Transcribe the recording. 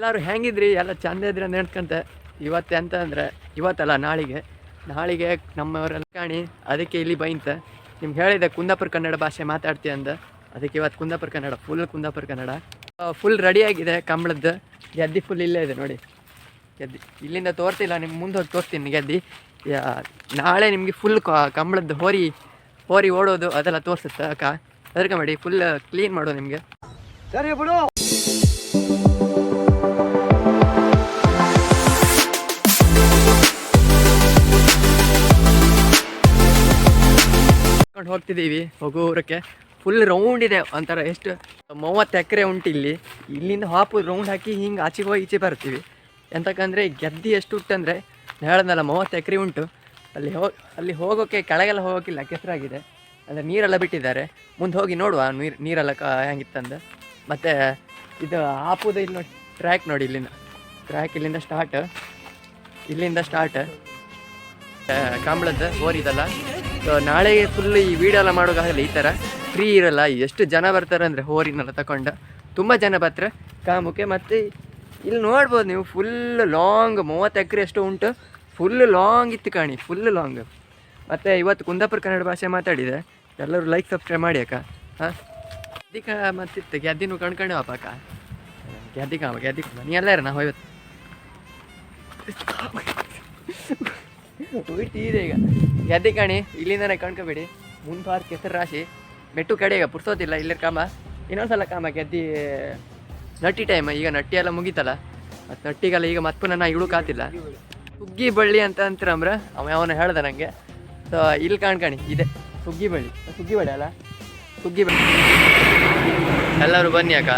ಎಲ್ಲರೂ ಹೆಂಗಿದ್ರಿ? ಎಲ್ಲ ಚಂದ ಇದ್ರಿ ಅಂತ ಹೇಳ್ಕಂತೆ ಇವತ್ತು ಅಂತ ಅಂದರೆ ಇವತ್ತಲ್ಲ, ನಾಳೆಗೆ. ನಾಳೆಗೆ ನಮ್ಮವರೆಲ್ಲ ಕಾಣಿ, ಅದಕ್ಕೆ ಇಲ್ಲಿ ಬೈಂತ ನಿಮ್ಗೆ ಹೇಳಿದೆ, ಕುಂದಾಪುರ ಕನ್ನಡ ಭಾಷೆ ಮಾತಾಡ್ತಿ ಅಂದ ಅದಕ್ಕೆ ಇವತ್ತು ಕುಂದಾಪುರ ಕನ್ನಡ ಫುಲ್ ಕುಂದಾಪುರ ಕನ್ನಡ. ಫುಲ್ ರೆಡಿಯಾಗಿದೆ ಕಂಬಳದ್ದು. ಗೆದ್ದಿ ಫುಲ್ ಇಲ್ಲೇ ಇದೆ ನೋಡಿ. ಗೆದ್ದಿ, ಇಲ್ಲಿಂದ ತೋರ್ತಿಲ್ಲ, ನಿಮ್ಗೆ ಮುಂದೆ ಹೋಗಿ ತೋರ್ತೀನಿ ಗೆದ್ದಿ. ನಾಳೆ ನಿಮಗೆ ಫುಲ್ ಕಂಬಳದ್ದು ಹೋರಿ ಹೋರಿ ಓಡೋದು ಅದೆಲ್ಲ ತೋರಿಸುತ್ತೆ ಅಕ್ಕ? ಅದಕ್ಕೆ ಮಾಡಿ ಫುಲ್ ಕ್ಲೀನ್ ಮಾಡೋ ನಿಮಗೆ. ಸರಿ ಬಿಡು. ಕರ್ಕೊಂಡು ಹೋಗ್ತಿದ್ದೀವಿ. ಹೋಗೋರಕ್ಕೆ ಫುಲ್ ರೌಂಡ್ ಇದೆ ಒಂಥರ ಎಷ್ಟು ಮೂವತ್ತು ಎಕರೆ ಉಂಟು ಇಲ್ಲಿ. ಇಲ್ಲಿಂದ ಹಾಪು ರೌಂಡ್ ಹಾಕಿ ಹಿಂಗೆ ಆಚೆಗೆ ಹೋಗಿ ಈಚೆ ಬರ್ತೀವಿ. ಎಂತಕ್ಕಂದರೆ ಗೆದ್ದಿ ಎಷ್ಟು ಉಂಟಂದರೆ ಹೇಳ್ದಲ್ಲ ಮೂವತ್ತು ಎಕರೆ ಉಂಟು. ಅಲ್ಲಿ ಹೋಗಿ ಅಲ್ಲಿ ಹೋಗೋಕ್ಕೆ ಕೆಳಗೆಲ್ಲ ಹೋಗೋಕ್ಕಿಲ್ಲ ಕೆಸರಾಗಿದೆ. ಅಂದರೆ ನೀರೆಲ್ಲ ಬಿಟ್ಟಿದ್ದಾರೆ. ಮುಂದೆ ಹೋಗಿ ನೋಡುವ ನೀರು, ನೀರೆಲ್ಲ ಕ, ಹೆಂಗಿತ್ತಂದು. ಮತ್ತು ಇದು ಹಾಪುದು ಇಲ್ಲಿ ನೋಡಿ ಟ್ರ್ಯಾಕ್ ನೋಡಿ ಇಲ್ಲಿಂದ. ಟ್ರ್ಯಾಕ್ ಇಲ್ಲಿಂದ ಸ್ಟಾರ್ಟ್ ಇಲ್ಲಿಂದ ಸ್ಟಾರ್ಟ್ ಕಂಬಳದ್ದು ಓರಿದಲ್ಲ. ಸೊ ನಾಳೆ ಫುಲ್ ಈ ವಿಡಿಯೋ ಎಲ್ಲ ಮಾಡೋಕ್ಕಾಗಲ್ಲ ಈ ಥರ ಫ್ರೀ ಇರಲ್ಲ, ಎಷ್ಟು ಜನ ಬರ್ತಾರೆ ಅಂದರೆ ಹೋರಿನೆಲ್ಲ ತಗೊಂಡು ತುಂಬ ಜನ ಬರ್ತಾರೆ. ಕಾಮುಕ್ಕೆ ಮತ್ತು ಇಲ್ಲಿ ನೋಡ್ಬೋದು ನೀವು ಫುಲ್ ಲಾಂಗ್ ಮೂವತ್ತು ಎಕರೆ ಎಷ್ಟು ಉಂಟು. ಫುಲ್ ಲಾಂಗ್ ಇತ್ತು ಕಾಣಿ ಫುಲ್ ಲಾಂಗ್ ಮತ್ತು ಇವತ್ತು ಕುಂದಾಪುರ ಕನ್ನಡ ಭಾಷೆ ಮಾತಾಡಿದೆ. ಎಲ್ಲರೂ ಲೈಕ್ ಸಬ್ಸ್ಕ್ರೈಬ್ ಮಾಡಿ ಅಕ್ಕ. ಹಾಂ? ಗೆದ್ದಿ ಕ ಮತ್ತಿತ್ತು? ಗೆದ್ದಿನೂ ಕಣ್ಕಂಡು ಅಕ್ಕ. ಗೆದ್ದಿ ಕಾಮ ಗೆದ್ದಿ ಕಾಮ ನೀ ಎಲ್ಲ ನಾ ಇದೆ ಈಗ. ಎದ್ದೆ ಕಾಣಿ, ಇಲ್ಲಿಂದನೇ ಕಣ್ಕೋಬೇಡಿ. ಮುಂದ್ವಾರ ಕೆಸರು ರಾಶಿ. ಮೆಟ್ಟು ಕಡೆ ಈಗ ಪುರ್ಸೋದಿಲ್ಲ ಇಲ್ಲಿ ಕಾಮ. ಇನ್ನೊಂದ್ಸಲ ಕಾಮ ಗೆದ್ದಿ, ನಟ್ಟಿ ಟೈಮ್ ಈಗ ನಟ್ಟಿ ಎಲ್ಲ ಮುಗೀತಲ್ಲ. ಮತ್ತು ನಟ್ಟಿಗೆಲ್ಲ ಈಗ ಮತ್ತೆ ನನ್ನ ನಾ ಇಳುಕಾತಿಲ್ಲ ಸುಗ್ಗಿ ಬಳ್ಳಿ ಅಂತ ಅಂತೀರಮ್ರ ಅವ ಅವನ ಹೇಳ್ದ ನನಗೆ ಸೊ ಇಲ್ಲಿ ಕಾಣ್ಕಣಿ ಇದೆ. ಸುಗ್ಗಿ ಬಳ್ಳಿ. ಸುಗ್ಗಿ ಬಳ್ಳಿ ಅಲ್ಲ? ಸುಗ್ಗಿ ಬಳ್ಳಿ. ಎಲ್ಲರೂ ಬನ್ನಿ ಅಕ್ಕ.